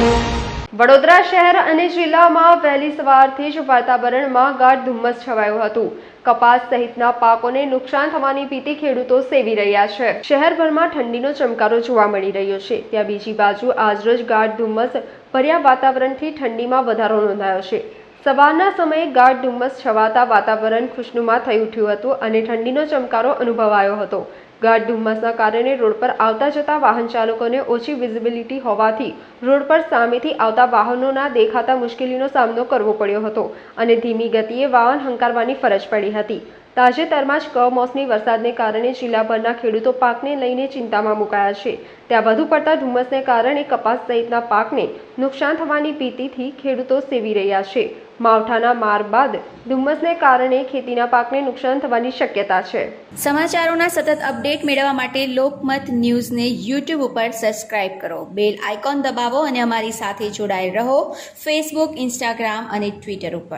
વડોદરા શહેર અને જિલ્લામાં વહેલી સવારથી જ વાતાવરણમાં ગાઢ ધુમ્મસ છવાયું હતું. કપાસ સહિતના પાકોને નુકસાન થવાની ભીતિ ખેડૂતો સેવી રહ્યા છે. શહેરભરમાં ઠંડીનો ચમકારો જોવા મળી રહ્યો છે. ત્યાં બીજી બાજુ આજરોજ ગાઢ ધુમ્મસ ભર્યા વાતાવરણથી ઠંડીમાં વધારો નોંધાયો છે. સવારના સમયે ગાઢ ધુમ્મસ છવાતા વાતાવરણ ખુશનુમા થઈ ઉઠ્યું હતું અને ઠંડીનો ચમકારો અનુભવાયો હતો. ગાઢ ધુમ્મસના કારણે રોડ પર આવતા જતા વાહન ચાલકોને ઓછી વિઝિબિલિટી હોવાથી રોડ પર સામેથી આવતા વાહનોના દેખાતા મુશ્કેલીનો સામનો કરવો પડ્યો હતો અને ધીમી ગતિએ વાહન હંકારવાની ફરજ પડી હતી. તાજેતરમાં જ કમોસમી વરસાદને કારણે જિલ્લાભરના ખેડૂતો પાકને લઈને ચિંતામાં મુકાયા છે. ત્યાં વધુ પડતા ધુમ્મસને કારણે કપાસ સહિતના પાકને નુકસાન થવાની ભીતિથી ખેડૂતો સેવી રહ્યા છે. માવઠાના માર બાદ ધુમ્મસને કારણે ખેતીના પાકને નુકસાન થવાની શક્યતા છે. સમાચારોના સતત અપડેટ મેળવવા માટે લોકમત ન્યૂઝને યુટ્યુબ ઉપર સબસ્ક્રાઇબ કરો. બેલ આઇકોન દબાવો અને અમારી સાથે જોડાયેલ રહો. ફેસબુક, ઇન્સ્ટાગ્રામ અને ટ્વિટર ઉપર.